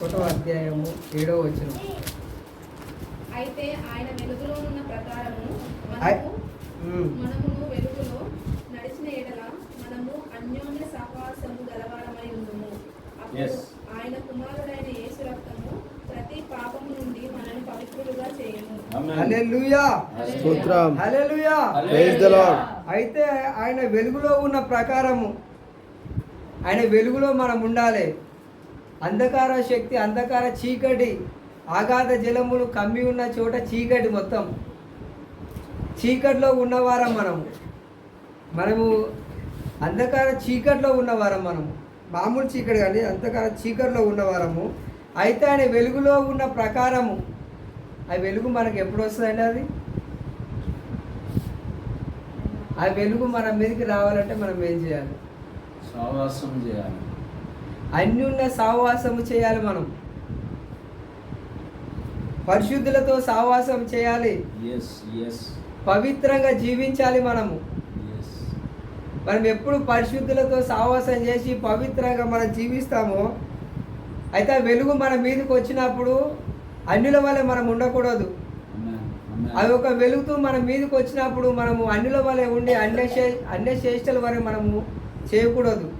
ఒకటో అధ్యాయము ఏడో వచనం. అయితే ఆయన వెలుగులో ఉన్న ప్రకారము మనము వెలుగులో నడిచిన ఎడల మనము అన్యోన్య సహవాసము గలవారమై Yes. ఆయన కుమారుడైన యేసు రక్తము ప్రతి పాపము నుండి మనల్ని పవిత్రులుగా చేయను హల్లెలూయా. స్తోత్రం. హల్లెలూయా. Praise the Lord. అయితే ఆయన వెలుగులో ఉన్న ప్రకారము. ఆయన వెలుగులో మనం ఉండాలి. అంధకార శక్తి అంధకార చీకటి ఆగాధ జలములు కమ్మి ఉన్న చోట చీకటి మొత్తం. చీకటిలో ఉన్నవారం మనము. మనము అంధకార చీకటిలో ఉన్నవారం మనము. మామూలు చీకటి కానీ అంధకార చీకటిలో ఉన్నవారము. అయితే ఆయన వెలుగులో ఉన్న ప్రకారము. ఆ వెలుగు మనకు ఎప్పుడు వస్తుందండి అది? ఆ వెలుగు మన మీదకి రావాలంటే మనం ఏం చేయాలి? సావాసం చేయాలి. అన్యున్న సావాసము చేయాలి మనం. పరిశుద్ధులతో సావాసం చేయాలి. పవిత్రంగా జీవించాలి మనము. మనం ఎప్పుడు పరిశుద్ధులతో సావాసం చేసి పవిత్రంగా మనం జీవిస్తామో అయితే ఆ వెలుగు మన మీదకి వచ్చినప్పుడు అన్యుల వల్ల మనం ఉండకూడదు. అవి ఒక వెలుగుతూ మన మీదకి వచ్చినప్పుడు మనము అన్యుల వలె ఉండి అన్య అన్య చేష్టల వరకు మనము చేయకూడదు.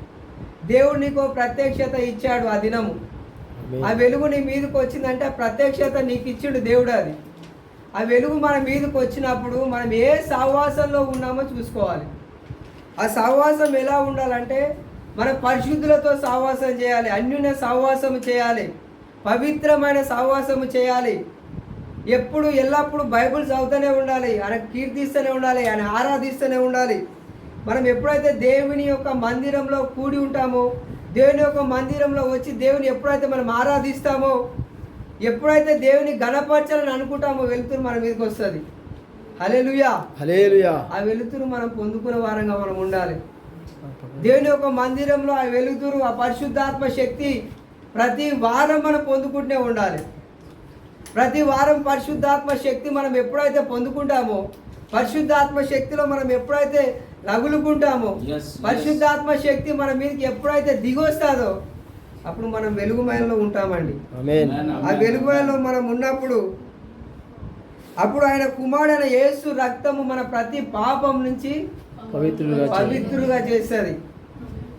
దేవుడు నీకు ప్రత్యక్షత ఇచ్చాడు ఆ దినము. ఆ వెలుగు నీ మీదకి వచ్చిందంటే ఆ ప్రత్యక్షత నీకు ఇచ్చిండు దేవుడు అది. ఆ వెలుగు మన మీదకి వచ్చినప్పుడు మనం ఏ సహవాసంలో ఉన్నామో చూసుకోవాలి. ఆ సహవాసం ఎలా ఉండాలంటే మనం పరిశుద్ధులతో సహవాసం చేయాలి అన్యున సహవాసము చేయాలి పవిత్రమైన సహవాసము చేయాలి. ఎప్పుడు ఎల్లప్పుడూ బైబిల్ చదువుతూనే ఉండాలి ఆయన కీర్తిస్తూనే ఉండాలి ఆయన ఆరాధిస్తూనే ఉండాలి. మనం ఎప్పుడైతే దేవుని యొక్క మందిరంలో కూడి ఉంటామో దేవుని యొక్క మందిరంలో వచ్చి దేవుని ఎప్పుడైతే మనం ఆరాధిస్తామో ఎప్పుడైతే దేవుని గణపరచాలని అనుకుంటామో వెలుతురు మన మీదకి వస్తుంది. హల్లెలూయా. హల్లెలూయా. ఆ వెలుతురు మనం పొందుకునే వారంగా మనం ఉండాలి. దేవుని యొక్క మందిరంలో ఆ వెలుతురు ఆ పరిశుద్ధాత్మ శక్తి ప్రతి వారం మనం పొందుకుంటూనే ఉండాలి. ప్రతి వారం పరిశుద్ధాత్మ శక్తి మనం ఎప్పుడైతే పొందుకుంటామో పరిశుద్ధాత్మ శక్తిలో మనం ఎప్పుడైతే రగులుకుంటామో. పరిశుద్ధాత్మ శక్తి మన మీదకి ఎప్పుడైతే దిగొస్తాదో అప్పుడు మనం వెలుగుమయంలో ఉంటామండి. ఆ వెలుగుమయంలో మనం ఉన్నప్పుడు అప్పుడు ఆయన కుమారుడైన యేసు రక్తము మన ప్రతి పాపం నుంచి పవిత్రులుగా. పవిత్రులుగా చేస్తుంది.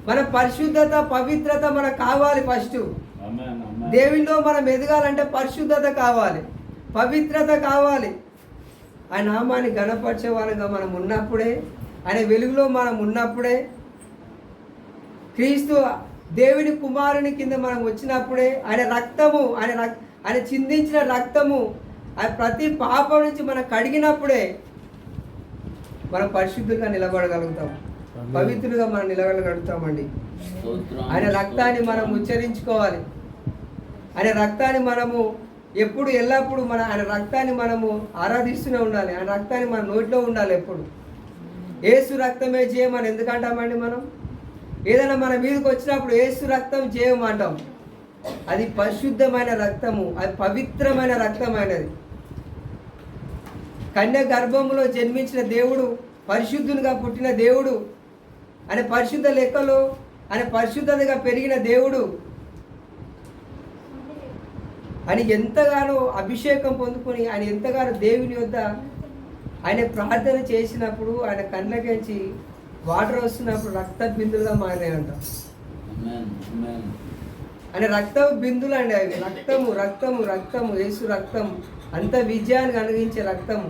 మన పరిశుద్ధత పవిత్రత మనకు కావాలి ఫస్ట్. దేవునిలో మనం ఎదగాలంటే పరిశుద్ధత కావాలి. పవిత్రత కావాలి. ఆ నామాన్ని గణపరిచే వారుగా మనం ఉన్నప్పుడే ఆయన వెలుగులో మనం ఉన్నప్పుడే క్రీస్తు దేవుని కుమారుని కింద మనం వచ్చినప్పుడే ఆయన రక్తము ఆయన రక్ ఆయన చిందించిన రక్తము ఆయన ప్రతి పాపం నుంచి మనం కడిగినప్పుడే మనం పరిశుద్ధులుగా నిలబడగలుగుతాం. పవిత్రులుగా మనం నిలబడగలుగుతామండి. ఆయన రక్తాన్ని మనం ఉచ్చరించుకోవాలి. ఆయన రక్తాన్ని మనము ఎప్పుడు ఎల్లప్పుడూ మన ఆయన రక్తాన్ని మనము ఆరాధిస్తూనే ఉండాలి. ఆయన రక్తాన్ని మన నోటిలో ఉండాలి ఎప్పుడు. ఏసు రక్తమే చేయమని ఎందుకంటామండి మనం? ఏదైనా మన మీదకి వచ్చినప్పుడు ఏసు రక్తం జయం అంటాం. అది పరిశుద్ధమైన రక్తము అది పవిత్రమైన రక్తమైనది. కన్య గర్భములో జన్మించిన దేవుడు పరిశుద్ధునిగా పుట్టిన దేవుడు అనే పరిశుద్ధ లెక్కలో అనే పరిశుద్ధతగా పెరిగిన దేవుడు. అని ఎంతగానో అభిషేకం పొందుకొని ఆయన ఎంతగానో దేవుని వద్ద ఆయన ప్రార్థన చేసినప్పుడు ఆయన కళ్ళకించి వాటర్ వస్తున్నప్పుడు రక్త బిందులుగా మారినాయంట. ఆయన రక్త బిందులు అండి అవి. రక్తము రక్తము రక్తము యేసు రక్తం. అంత విజయాన్ని కలిగించే రక్తము.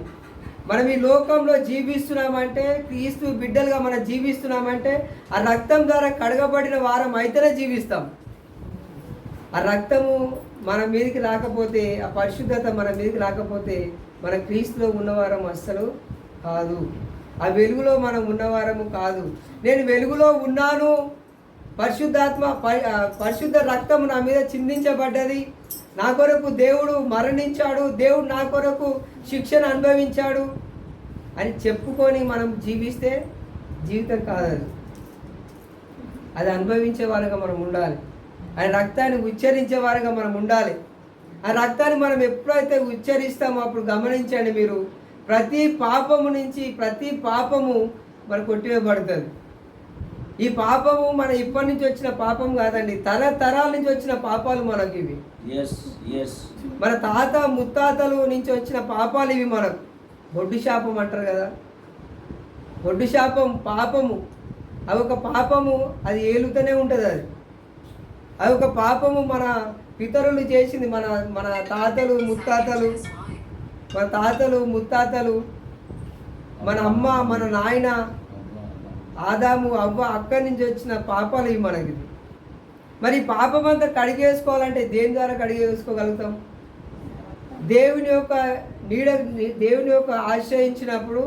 మనం ఈ లోకంలో జీవిస్తున్నామంటే క్రీస్తు బిడ్డలుగా మనం జీవిస్తున్నామంటే ఆ రక్తం ద్వారా కడగబడిన వారం అయితేనే జీవిస్తాం. ఆ రక్తము మన మీదకి రాకపోతే ఆ పరిశుద్ధత మన మీదకి రాకపోతే మన క్రీస్తులో ఉన్నవారం అస్సలు కాదు. ఆ వెలుగులో మనం ఉన్నవారము కాదు. నేను వెలుగులో ఉన్నాను. పరిశుద్ధాత్మ పరిశుద్ధ రక్తం నా మీద చిందించబడ్డది. నా కొరకు దేవుడు మరణించాడు. దేవుడు నా కొరకు శిక్షను అనుభవించాడు అని చెప్పుకొని మనం జీవిస్తే జీవితం కాదది. అది అనుభవించే వారుగా మనం ఉండాలి. ఆయన రక్తాన్ని ఉచ్చరించే వారుగా మనం ఉండాలి. ఆ రక్తాన్ని మనం ఎప్పుడైతే ఉచ్చరిస్తామో అప్పుడు గమనించండి మీరు. ప్రతి పాపము నుంచి ప్రతి పాపము మనకు కొట్టివేయబడుతుంది. ఈ పాపము మన ఇప్పటి నుంచి వచ్చిన పాపం కాదండి. తరతరాల నుంచి వచ్చిన పాపాలు మనకి ఇవి. మన తాత ముత్తాతలు నుంచి వచ్చిన పాపాలు ఇవి మనకు. బొడ్డు శాపం అంటారు కదా. బొడ్డు శాపం పాపము. అవి ఒక పాపము అది ఏలుతూనే ఉంటుంది అది. అవి ఒక పాపము మన పితరులు చేసింది మన మన తాతలు ముత్తాతలు మన తాతలు ముత్తాతలు మన అమ్మ మన నాయన ఆదాము అవ్వ అక్కడి నుంచి వచ్చిన పాపాలు ఇవి మనకి. మరి పాపం అంతా కడిగేసుకోవాలంటే దేని ద్వారా కడిగేసుకోగలుగుతాం? దేవుని యొక్క నీడ దేవుని యొక్క ఆశ్రయించినప్పుడు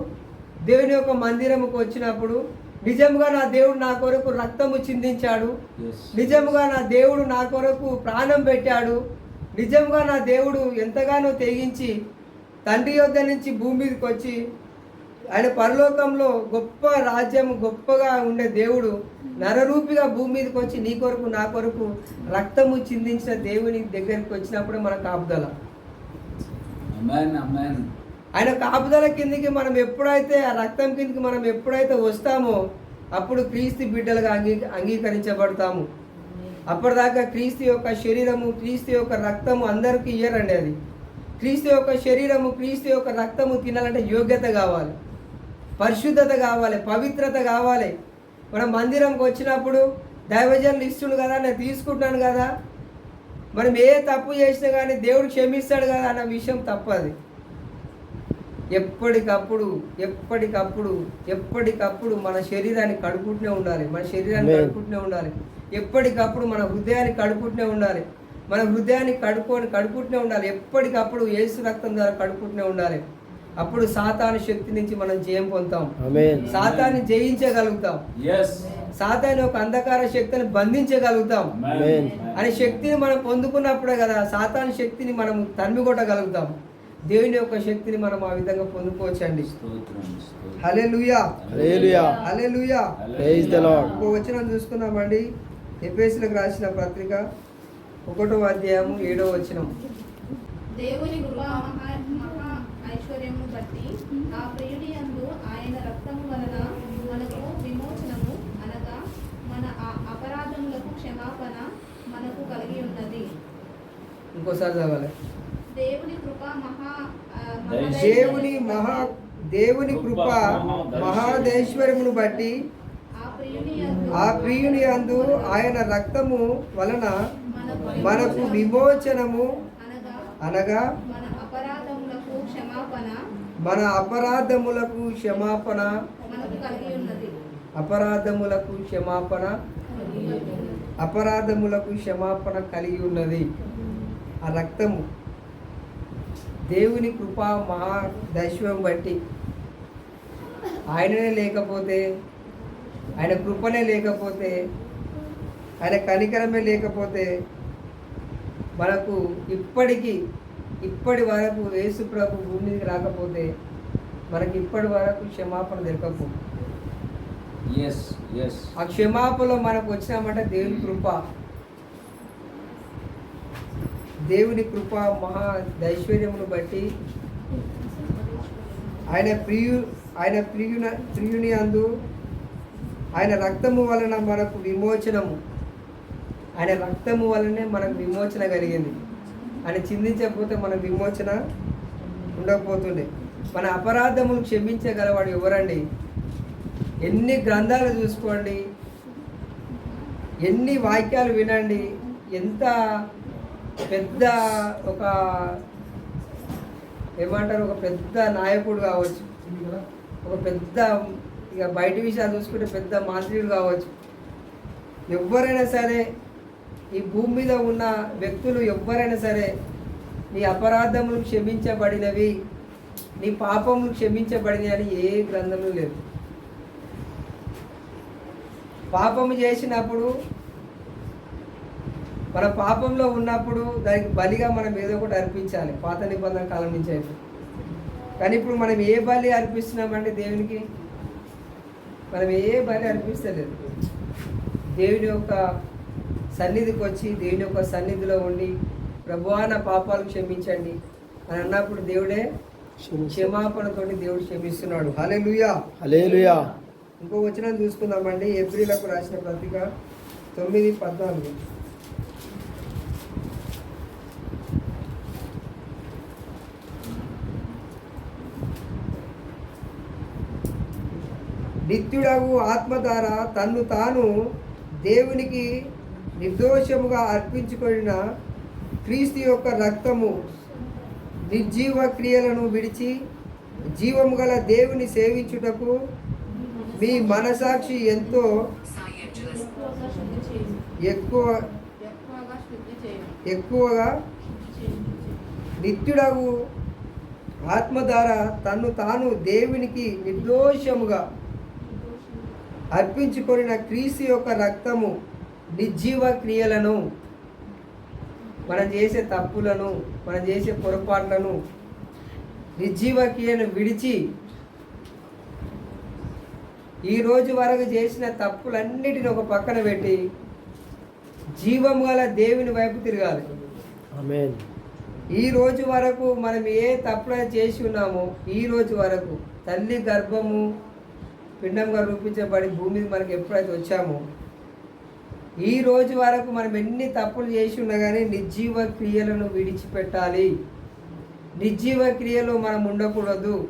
దేవుని యొక్క మందిరముకు వచ్చినప్పుడు నిజంగా నా దేవుడు నా కొరకు రక్తము చిందించాడు. నిజంగా నా దేవుడు నా కొరకు ప్రాణం పెట్టాడు. నిజంగా నా దేవుడు ఎంతగానో తెగించి తండ్రి యొద్ద నుంచి భూమి మీదకి వచ్చి ఆయన పరలోకంలో గొప్ప రాజ్యం గొప్పగా ఉండే దేవుడు నరరూపిగా భూమి మీదకి వచ్చి నీ కొరకు నా కొరకు రక్తము చిందించిన దేవుని దగ్గరికి వచ్చినప్పుడు మన కాపుదల అమెన్ అమెన్ ఆయన కాపుదల కిందికి మనం ఎప్పుడైతే ఆ రక్తం కిందికి మనం ఎప్పుడైతే వస్తామో అప్పుడు క్రీస్తు బిడ్డలుగా అంగీ అంగీకరించబడతాము. అప్పటిదాకా క్రీస్తు యొక్క శరీరము క్రీస్తు యొక్క రక్తము అందరికీ ఇయ్యరండి అది. క్రీస్తు యొక్క శరీరము క్రీస్తు యొక్క రక్తము తినాలంటే యోగ్యత కావాలి. పరిశుద్ధత కావాలి పవిత్రత కావాలి. మనం మందిరంకి వచ్చినప్పుడు దైవజనులు ఇస్తుండు కదా నేను తీసుకుంటున్నాను కదా. మనం ఏ తప్పు చేసినా కానీ దేవుడు క్షమిస్తాడు కదా అన్న విషయం తప్పది. ఎప్పటికప్పుడు ఎప్పటికప్పుడు ఎప్పటికప్పుడు మన శరీరాన్ని కడుపుకుంటూనే ఉండాలి. మన శరీరాన్ని. కడుపుకుంటూనే ఉండాలి. ఎప్పటికప్పుడు మన హృదయాన్ని కడుపుకుంటూనే ఉండాలి. మన హృదయాన్ని కడుక్కొని కడుపుకుంటూనే ఉండాలి. ఎప్పటికప్పుడు ఏసు రక్తం ద్వారా కడుపుకుంటూనే ఉండాలి. అప్పుడు సాతాను శక్తి నుంచి మనం జయం పొందుతాం. ఆమేన్ సాతాన్ని జయించగలుగుతాం. ఎస్ సాతాని ఒక అంధకార శక్తిని బంధించగలుగుతాం. Amen. అనే శక్తిని మనం పొందుకున్నప్పుడే కదా సాతాను శక్తిని మనం తరిమి కొట్టగలుగుతాం దేవుని యొక్క శక్తిని మనం ఆ విధంగా పొందుకోవచ్చండి. హలే లుయా హలే లుయా ఇంకో వచనం చూసుకున్నామండి ఎపేసులకు రాసిన పత్రిక ఒకటో అధ్యాయము ఏడో వచనం. దేవుని కృపా మహా మహా ఐశ్వర్యమును బట్టి ఆ ప్రియుడి యందు ఆయన రక్తము వలన మనకు విమోచనము అనగా మన ఆ- అపరాధములకు క్షమాపణ మనకు కలిగి ఉన్నది. ఇంకోసారి చదవాలి. దేవుని కృప మహా దేవుని మహా దేవుని కృప మహాదేశ్వరమును బట్టి ఆ ప్రియుని అందు ఆయన రక్తము వలన మనకు విమోచనము అనగా అనగా మన అపరాధములకు క్షమాపణ అపరాధములకు క్షమాపణ అపరాధములకు క్షమాపణ కలిగి ఉన్నది. ఆ రక్తము దేవుని కృప మహా దైశ్వం బట్టి ఆయననే లేకపోతే ఆయన కృపనే లేకపోతే ఆయన కనికరమే లేకపోతే మనకు ఇప్పటికీ ఇప్పటి వరకు యేసు ప్రభు భూమి మీదకి రాకపోతే మనకి ఇప్పటి వరకు క్షమాపణ దొరకకు ఎస్ ఎస్ ఆ క్షమాపణలో మనకు వచ్చినామంటే దేవుని కృప. దేవుని కృప మహా దైశ్వర్యమును బట్టి ఆయన ప్రియు ఆయన ప్రియున ప్రియుని అందు ఆయన రక్తము వలన మనకు విమోచనము. ఆయన రక్తము వలనే మనకు విమోచన కలిగింది. ఆయన చిందించకపోతే మన విమోచన ఉండకపోతుండే. మన అపరాధములు క్షమించగలవాడు ఎవరండి? ఎన్ని గ్రంథాలు చూసుకోండి. ఎన్ని వాక్యాలు వినండి. ఎంత పెద్ద ఒక ఏమంటారు ఒక పెద్ద నాయకుడు కావచ్చు. ఒక పెద్ద ఇక బయట విషయాలు చూసుకుంటే పెద్ద మాంత్రికుడు కావచ్చు. ఎవరైనా సరే ఈ భూమి మీద ఉన్న వ్యక్తులు ఎవరైనా సరే నీ అపరాధములు క్షమించబడినవి నీ పాపములు క్షమించబడినవి అని ఏ గ్రంథంలో లేదు పాపము చేసినప్పుడు మన పాపంలో ఉన్నప్పుడు దానికి బలిగా మనం ఏదో ఒకటి అర్పించాలి. పాత నిబంధన కాలం నుంచి అయితే. కానీ ఇప్పుడు మనం ఏ బలి అర్పిస్తున్నామండి దేవునికి? మనం ఏ బలి అర్పిస్తలేదు. దేవుని యొక్క సన్నిధికి వచ్చి దేవుని యొక్క సన్నిధిలో ఉండి ప్రభువా నా పాపాలు క్షమించండి అని అన్నప్పుడు దేవుడే క్షమాపణతోటి దేవుడు క్షమిస్తున్నాడు. హలే హల్లెలూయా. ఇంకో వచనం చూసుకుందామండి. ఏప్రిలకు రాసిన పత్రిక తొమ్మిది పద్నాలుగు. నిత్యుడగు ఆత్మ ద్వారా తన్ను తాను దేవునికి నిర్దోషముగా అర్పించుకున్న క్రీస్తు యొక్క రక్తము నిర్జీవ క్రియలను విడిచి జీవము గల దేవుని సేవించుటకు మీ మనసాక్షి ఎంతో ఎక్కువ ఎక్కువగా నిత్యుడవు ఆత్మధార ఎక్కువగా నిత్యుడగు ఆత్మ ద్వారా తన్ను తాను దేవునికి నిర్దోషముగా అర్పించుకొనిన క్రీస్తు యొక్క రక్తము నిర్జీవ క్రియలను మనం చేసే తప్పులను మనం చేసే పొరపాట్లను నిర్జీవ క్రియను విడిచి ఈ రోజు వరకు చేసిన తప్పులన్నిటిని ఒక పక్కన పెట్టి జీవం గల దేవుని వైపు తిరగాలి. ఈ రోజు వరకు మనం ఏ తప్పులు చేసి ఉన్నామో ఈ రోజు వరకు తల్లి గర్భము పిండంగా రూపించబడి భూమి మనకి ఎప్పుడైతే వచ్చామో ఈ రోజు వరకు మనం ఎన్ని తప్పులు చేసి ఉన్నా కానీ నిర్జీవ క్రియలను విడిచిపెట్టాలి. నిర్జీవ క్రియలో మనం ఉండకూడదు.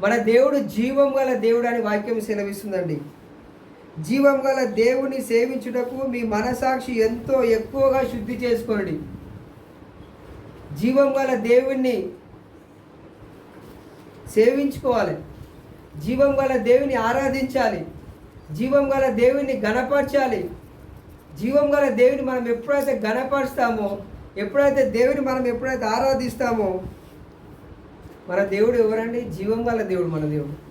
మన దేవుడు జీవం గల దేవుడు అని వాక్యం సెలవిస్తుందండి. జీవం గల దేవుని సేవించుటకు మీ మనసాక్షి ఎంతో ఎక్కువగా శుద్ధి చేసుకోండి. జీవం గల దేవుణ్ణి సేవించుకోవాలి. జీవం గల దేవుని ఆరాధించాలి. జీవం గల దేవుని గణపరచాలి. జీవం గల దేవుని మనం ఎప్పుడైతే గణపరుస్తామో ఎప్పుడైతే దేవుని మనం ఎప్పుడైతే ఆరాధిస్తామో మన దేవుడు ఎవరండి? జీవం గల దేవుడు మన దేవుడు.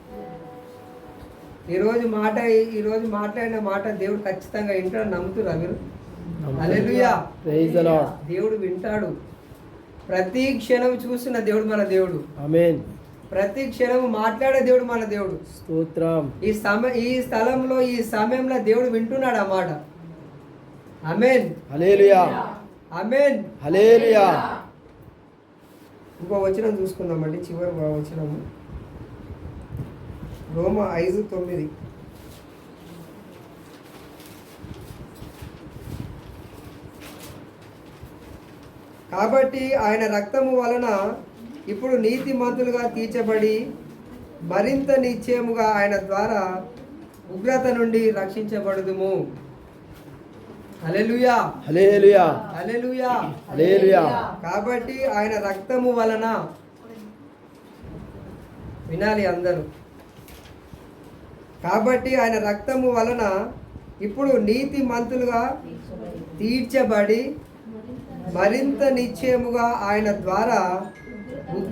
ఈరోజు మాట ఈరోజు మాట్లాడిన మాట దేవుడు ఖచ్చితంగా వింటాడు నమ్ముతురా మీరు. దేవుడు వింటాడు. ప్రతి క్షణం చూస్తున్న దేవుడు మన దేవుడు. ప్రతి క్షణం మాట్లాడే దేవుడు మన దేవుడు Stotram. ఈ సమ ఈ స్థలంలో ఈ సమయంలో దేవుడు వింటున్నాడు ఆ మాట అమేన్ Hallelujah. అమేన్ Hallelujah. ఇంకో వచనం చూసుకుందామండి చివరి వచనము రోమ ఐదు తొమ్మిది కాబట్టి ఆయన రక్తము వలన ఇప్పుడు నీతిమంతులుగా తీర్చబడి మరింత నిశ్చయముగా ఆయన ద్వారా ఉగ్రత నుండి రక్షించబడుదుము. కాబట్టి ఆయన రక్తము వలన వినాలి అందరూ. కాబట్టి ఆయన రక్తము వలన ఇప్పుడు నీతి మంతులుగా తీర్చబడి మరింత నిశ్చయముగా ఆయన ద్వారా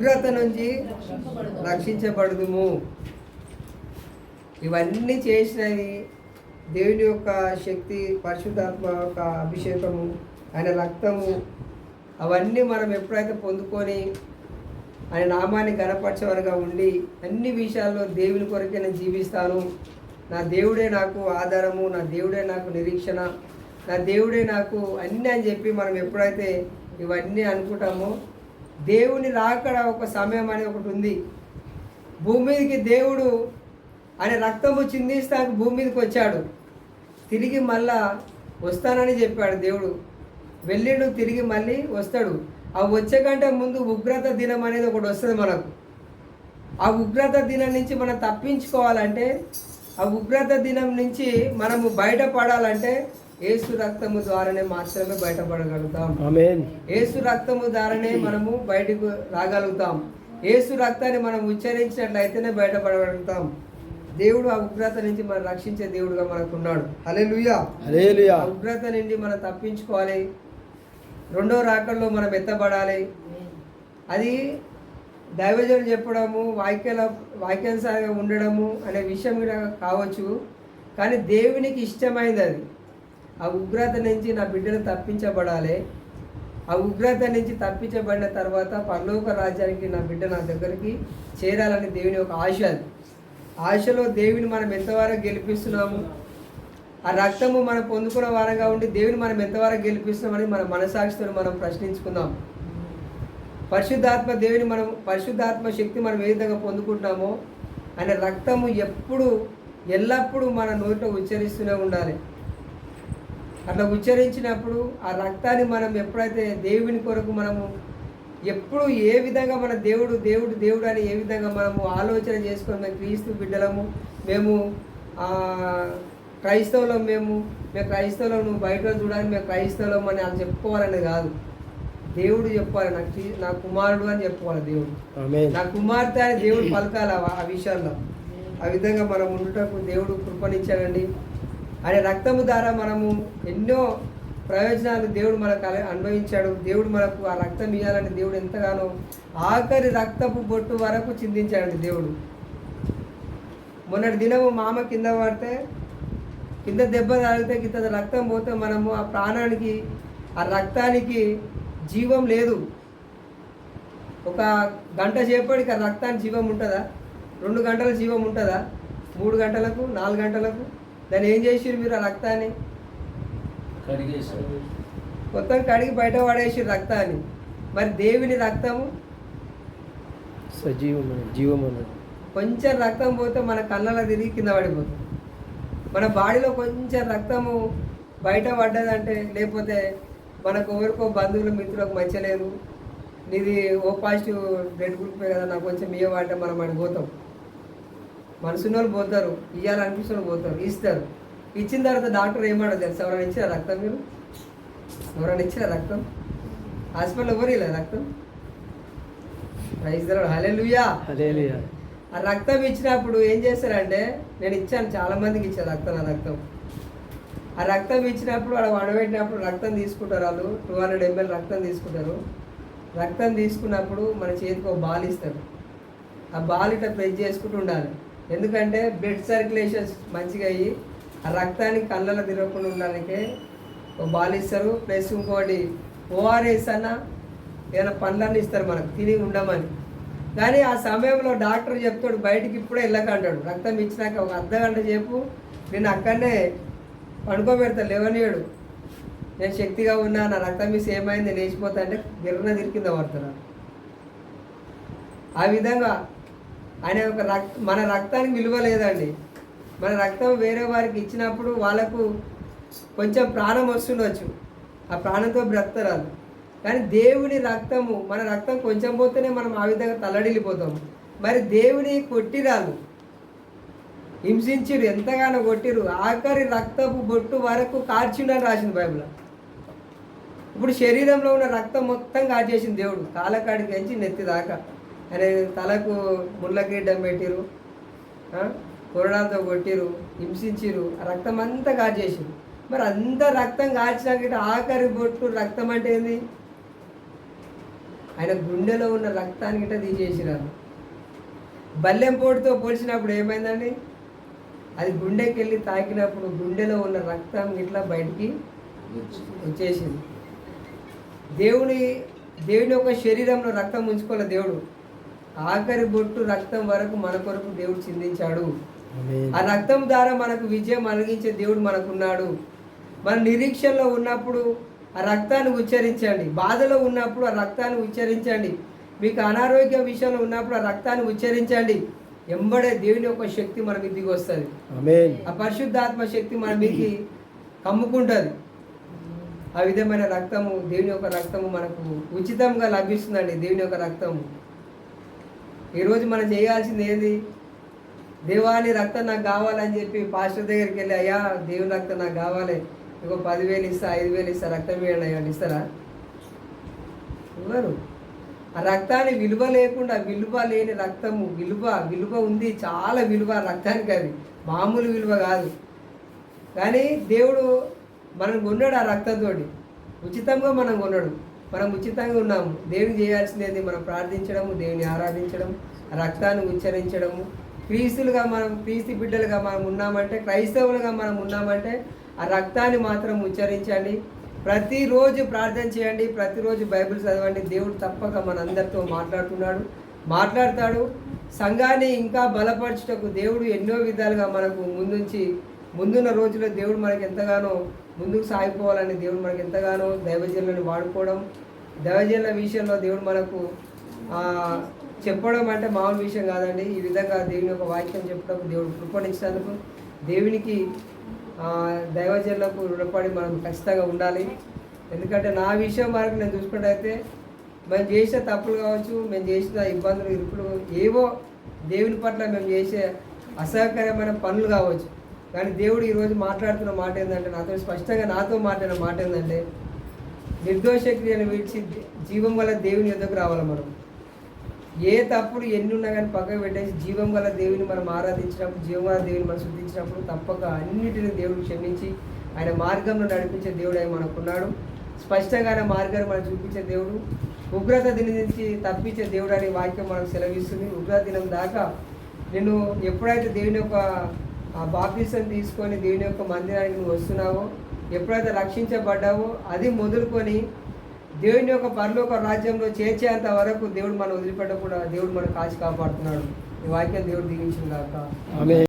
ఉగ్రత నుంచి రక్షించబడదుము. ఇవన్నీ చేసినవి దేవుని యొక్క శక్తి పరిశుద్ధాత్మ యొక్క అభిషేకము ఆయన రక్తము. అవన్నీ మనం ఎప్పుడైతే పొందుకొని ఆయన నామాన్ని గనపరచేవారుగా ఉండి అన్ని విషయాల్లో దేవుని కొరకే నేను జీవిస్తాను. నా దేవుడే నాకు ఆధారము నా దేవుడే నాకు నిరీక్షణ నా దేవుడే నాకు అన్నీ అని చెప్పి మనం ఎప్పుడైతే ఇవన్నీ అనుకుంటామో దేవుని రాకడ ఒక సమయం అనేది ఒకటి ఉంది. భూమి మీదకి దేవుడు అనే రక్తము చిందిస్తానికి భూమి మీదకి వచ్చాడు. తిరిగి మళ్ళా వస్తానని చెప్పాడు దేవుడు. వెళ్ళిండు తిరిగి మళ్ళీ వస్తాడు. ఆ వచ్చే కంటే ముందు ఉగ్రత దినం అనేది ఒకటి వస్తుంది మనకు. ఆ ఉగ్రత దినం నుంచి మనం తప్పించుకోవాలంటే ఆ ఉగ్రత దినం నుంచి మనము బయటపడాలంటే ఏసు రక్తము ద్వారానే మాత్రమే బయటపడగలుగుతాం. ఏసు రక్తము ద్వారానే మనము బయటకు రాగలుగుతాం. ఏసు రక్తాన్ని మనం ఉచ్చరించినట్లయితేనే బయటపడగలుగుతాం. దేవుడు ఆ ఉగ్రత నుంచి మనం రక్షించే దేవుడుగా మనకు ఉన్నాడు అలే ఆ Hallelujah. ఉగ్రత నుండి మనం తప్పించుకోవాలి. రెండో రాకల్లో మనం ఎత్తబడాలి. అది దైవజనుడు చెప్పడము వాక్యాల వాక్యానుసారంగా ఉండడము అనే విషయం కూడా కావచ్చు. కానీ దేవునికి ఇష్టమైనది అది. ఆ ఉగ్రత నుంచి నా బిడ్డలు తప్పించబడాలి. ఆ ఉగ్రత నుంచి తప్పించబడిన తర్వాత పరలోక రాజ్యానికి నా బిడ్డ నా దగ్గరికి చేరాలని దేవుని ఒక ఆశ అది. ఆశలో దేవుని మనం ఎంతవరకు గెలిపిస్తున్నాము? ఆ రక్తము మనం పొందుకున్న వారంగా ఉండి దేవుని మనం ఎంతవరకు గెలిపిస్తున్నామని మన మనసాక్షితో మనం ప్రశ్నించుకుందాం. పరిశుద్ధాత్మ దేవుని మనం పరిశుద్ధాత్మ శక్తి మనం ఏ విధంగా పొందుకుంటున్నామో ఆయన రక్తము ఎప్పుడు ఎల్లప్పుడూ మన నోట ఉచ్చరిస్తూనే ఉండాలి. అట్లా ఉచ్చరించినప్పుడు ఆ రక్తాన్ని మనం ఎప్పుడైతే దేవుని కొరకు మనము ఎప్పుడు ఏ విధంగా మన దేవుడు దేవుడు దేవుడు అని ఏ విధంగా మనము ఆలోచన చేసుకొని మేము క్రీస్తు బిడ్డలము మేము క్రైస్తవులం మేము మేము క్రైస్తవులం నువ్వు బయట చూడాలి మేము క్రైస్తవులం అని అని చెప్పుకోవాలని కాదు. దేవుడు చెప్పాలి నాకు నా కుమారుడు అని చెప్పుకోవాలి దేవుడు. నా కుమార్తె అని దేవుడు పలకాలి ఆ- విషయాల్లో. ఆ విధంగా మనం ఉండుటకు దేవుడు కృపణించాడండి ఆయన రక్తము ద్వారా మనము ఎన్నో ప్రయోజనాలు దేవుడు మనకు అల- అనుభవించాడు. దేవుడు మనకు ఆ రక్తం ఇవ్వాలని దేవుడు ఎంతగానో ఆఖరి రక్తపు బొట్టు వరకు చిందించాడు దేవుడు. మొన్నటి దినము మామ కింద పడితే కింద దెబ్బ తాగితే కింద రక్తం పోతే మనము ఆ ప్రాణానికి ఆ రక్తానికి జీవం లేదు. ఒక గంట సేపటికి ఆ రక్తానికి జీవం ఉంటుందా? రెండు గంటల జీవం ఉంటుందా? మూడు గంటలకు? నాలుగు గంటలకు? దాన్ని ఏం చేసిరు మీరు ఆ రక్తాన్ని? మొత్తం కడిగి బయట పడేసి రక్తాన్ని. మరి దేవుని రక్తము? సజీవం జీవం కొంచెం రక్తం పోతే మన కళ్ళలో తిరిగి కింద పడిపోతుంది. మన బాడీలో కొంచెం రక్తము బయట పడ్డదంటే లేకపోతే మనకు ఎవరికో బంధువులు మిత్రులకు మంచలేదు నీది ఓ పాజిటివ్ బ్లడ్ గ్రూపే కదా నాకు కొంచెం ఇవ్వమంటే మనం అడిగి పోతాం. మనసున్న వాళ్ళు పోతారు ఇవ్వాలనిపిస్తున్న వాళ్ళు పోతారు ఇస్తారు. ఇచ్చిన తర్వాత డాక్టర్ ఏమన్నా తెలుసు? ఎవరైనా ఇచ్చారా రక్తం మీరు? ఎవరైనా ఇచ్చారా రక్తం? హాస్పిటల్ ఎవరు ఇలా రక్తం? ప్రైజ్ హలే హల్లెలూయా. ఆ రక్తం ఇచ్చినప్పుడు ఏం చేస్తారంటే నేను ఇచ్చాను చాలా మందికి ఇచ్చాను రక్తం ఆ రక్తం. ఆ రక్తం ఇచ్చినప్పుడు వాడు వడబెట్టినప్పుడు రక్తం తీసుకుంటారు వాళ్ళు. టూ హండ్రెడ్ ఎంఎల్ రక్తం తీసుకుంటారు. రక్తం తీసుకున్నప్పుడు మన చేతికి ఒక బాల్ ఇస్తారు. ఆ బాల్ ఇట్లా ప్రెస్ చేసుకుంటూ ఉండాలి. ఎందుకంటే బ్లడ్ సర్క్యులేషన్స్ మంచిగా అయ్యి ఆ రక్తానికి కళ్ళలో తిరగకుండా ఉండడానికే ఒక బాల్ ఇస్తారు. ప్లస్ ఇంకోటి ఓఆర్ఎస్ అన్న ఏదైనా పండ్లన్నీ ఇస్తారు మనకు తిని ఉండమని. కానీ ఆ సమయంలో డాక్టర్ చెప్తాడు బయటికి ఇప్పుడే వెళ్ళకంటాడు. రక్తం ఇచ్చినాక ఒక అర్ధ గంట సేపు నేను అక్కడనే పడుకోబెడతా లేవనీయడు. నేను శక్తిగా ఉన్నా నా రక్తం మిస్ ఏమైంది లేచిపోతా అంటే గిర్రన తిరికింద పడుతున్నాను ఆ విధంగా ఆయన ఒక రక్త మన రక్తానికి విలువ లేదండి. మన రక్తం వేరే వారికి ఇచ్చినప్పుడు వాళ్ళకు కొంచెం ప్రాణం వస్తుండొచ్చు. ఆ ప్రాణంతో బ్రతకరు కానీ దేవుని రక్తము మన రక్తం కొంచెం పోతేనే మనం ఆ విధంగా తల్లడిల్లిపోతాము. మరి దేవుని కొట్టిరాలు హింసించిరు ఎంతగానో కొట్టిరు ఆఖరి రక్తపు బొట్టు వరకు కార్చిండని రాసింది బైబిల్. ఇప్పుడు శరీరంలో ఉన్న రక్తం మొత్తం కాచేసింది దేవుడు. కాలకాడికి పెంచి నెత్తి దాకా. అనే తలకు ముళ్ళగీడ్డం పెట్టిరు కొరడాలతో కొట్టిరు హింసించిరు ఆ రక్తం అంతా కాచేసిరు మరి అంత రక్తం కాచినాక ఆఖరి బొట్టు రక్తం అంటే ఏంది? ఆయన గుండెలో ఉన్న రక్తానికి తీసేసినారు. తీసేసిరారు బల్లెం పోటుతో పోల్చినప్పుడు ఏమైందండి? అది గుండెకి వెళ్ళి తాకినప్పుడు గుండెలో ఉన్న రక్తం ఇట్లా బయటికి వచ్చేసింది. దేవుని దేవుని యొక్క శరీరంలో రక్తం ఉంచుకోలే దేవుడు. ఆఖరి బొట్టు రక్తం వరకు మన కొరకు దేవుడు చిందించాడు. ఆ రక్తం ద్వారా మనకు విజయం అలిగించే దేవుడు మనకున్నాడు. మన నిరీక్షణలో ఉన్నప్పుడు ఆ రక్తాన్ని ఉచ్చరించండి. బాధలో ఉన్నప్పుడు ఆ రక్తాన్ని ఉచ్చరించండి. మీకు అనారోగ్య విషయంలో ఉన్నప్పుడు ఆ రక్తాన్ని ఉచ్చరించండి. ఎంబడే దేవుని యొక్క శక్తి మన మీదికి వస్తుంది. ఆ పరిశుద్ధాత్మ శక్తి మన మీదకి కమ్ముకుంటుంది. ఆ విధమైన రక్తము దేవుని యొక్క రక్తము మనకు ఉచితంగా లభిస్తుందండి. దేవుని యొక్క రక్తము. ఈరోజు మనం చేయాల్సింది ఏంది? దేవాని రక్తం నాకు కావాలని చెప్పి పాస్టర్ దగ్గరికి వెళ్ళి అయ్యా దేవుని రక్తం నాకు కావాలి. ఇంకో పదివేలు ఇస్తా ఐదు వేలు ఇస్తా రక్తం వేయండి అయ్యా ఇస్తారా? ఇవ్వరు. ఆ రక్తాన్ని విలువ లేకుండా విలువ లేని రక్తము విలువ విలువ ఉంది చాలా విలువ రక్తానికి అది. మామూలు విలువ కాదు. కానీ దేవుడు మనం కొన్నాడు ఆ రక్తంతో ఉచితంగా మనం కొన్నాడు. మనం ఉచితంగా ఉన్నాము. దేవుని చేయాల్సింది మనం ప్రార్థించడము దేవుని ఆరాధించడం ఆ రక్తాన్ని ఉచ్చరించడము. క్రీస్తులుగా మనం క్రీస్తు బిడ్డలుగా మనం ఉన్నామంటే క్రైస్తవులుగా మనం ఉన్నామంటే ఆ రక్తాన్ని మాత్రం ఉచ్చరించండి. ప్రతిరోజు ప్రార్థన చేయండి. ప్రతిరోజు బైబిల్ చదవండి. దేవుడు తప్పక మనందరితో మాట్లాడుతున్నాడు. మాట్లాడతాడు. సంఘాన్ని ఇంకా బలపరచుటకు దేవుడు ఎన్నో విధాలుగా మనకు ముందుంచి ముందున్న రోజుల్లో దేవుడు మనకి ఎంతగానో ముందుకు సాగిపోవాలని దేవుడు మనకి ఎంతగానో దైవజనులను వాడుకోవడం దైవజనుల విషయంలో దేవుడు మనకు చెప్పడం అంటే మామూలు విషయం కాదండి. ఈ విధంగా దేవుని యొక్క వాక్యం చెప్పడం దేవుడు కృపణించినందుకు దేవునికి ఆ, దైవజనులకు రుణపడి మనం ఖచ్చితంగా ఉండాలి. ఎందుకంటే నా విషయం వరకు నేను చూసుకున్నట్టయితే మేము చేసిన తప్పులు కావచ్చు మేము చేసిన ఇబ్బందులు ఇరుకులు ఏవో దేవుని పట్ల మేము చేసే అసహకరమైన పనులు కావచ్చు. కానీ దేవుడు ఈరోజు మాట్లాడుతున్న మాట ఏంటంటే నాతో స్పష్టంగా నాతో మాట్లాడిన మాట ఏంటంటే నిర్దోష క్రియను విడిచి జీవం గల దేవుని ఎదుకు రావాలి మనం. ఏ తప్పుడు ఎన్ని ఉన్నా కానీ పక్కకు పెట్టేసి జీవం గల దేవుని మనం ఆరాధించినప్పుడు జీవం గల దేవుని మనం శుద్ధించినప్పుడు తప్పక అన్నిటిని దేవుడు క్షమించి ఆయన మార్గంలో నడిపించే దేవుడు ఆయన మనకున్నాడు. స్పష్టంగా ఆయన మార్గాన్ని మనం చూపించే దేవుడు. ఉగ్రత దినం నుంచి తప్పించే దేవుడు అనే వాక్యం మనకు సెలవిస్తుంది. ఉగ్రత దినం దాకా నేను ఎప్పుడైతే దేవుని యొక్క ఆ బాప్టిజం తీసుకొని దేవుని యొక్క మందిరానికి నువ్వు వస్తున్నావో ఎప్పుడైతే రక్షించబడ్డావో అది మొదలుకొని దేవుని యొక్క పరలోక రాజ్యంలో చేర్చేంత వరకు దేవుడు మనం వదిలిపెట్టకుండా దేవుడు మనం కాచి కాపాడుతున్నాడు. ఈ వాక్యం దేవుడు దీవించిన కాక